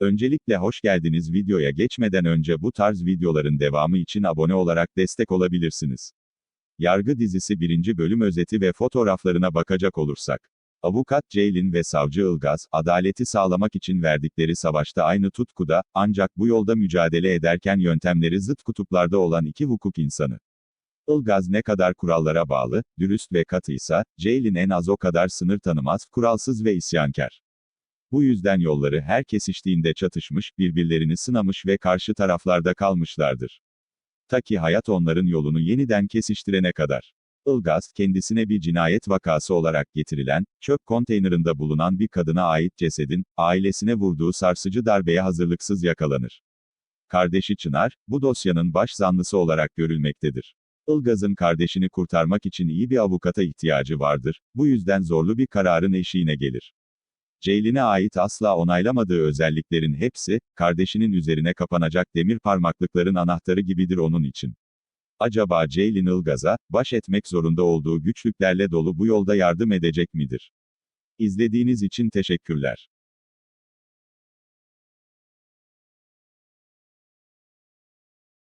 Öncelikle hoş geldiniz videoya geçmeden önce bu tarz videoların devamı için abone olarak destek olabilirsiniz. Yargı dizisi birinci bölüm özeti ve fotoğraflarına bakacak olursak. Avukat Ceylin ve savcı Ilgaz, adaleti sağlamak için verdikleri savaşta aynı tutkuda, ancak bu yolda mücadele ederken yöntemleri zıt kutuplarda olan iki hukuk insanı. Ilgaz ne kadar kurallara bağlı, dürüst ve katıysa, Ceylin en az o kadar sınır tanımaz, kuralsız ve isyankar. Bu yüzden yolları her kesiştiğinde çatışmış, birbirlerini sınamış ve karşı taraflarda kalmışlardır. Ta ki hayat onların yolunu yeniden kesiştirene kadar. Ilgaz, kendisine bir cinayet vakası olarak getirilen, çöp konteynerında bulunan bir kadına ait cesedin, ailesine vurduğu sarsıcı darbeye hazırlıksız yakalanır. Kardeşi Çınar, bu dosyanın baş zanlısı olarak görülmektedir. Ilgaz'ın kardeşini kurtarmak için iyi bir avukata ihtiyacı vardır, bu yüzden zorlu bir kararın eşiğine gelir. Ceylin'e ait asla onaylamadığı özelliklerin hepsi, kardeşinin üzerine kapanacak demir parmaklıkların anahtarı gibidir onun için. Acaba Ceylin Ilgaz'a, baş etmek zorunda olduğu güçlüklerle dolu bu yolda yardım edecek midir? İzlediğiniz için teşekkürler.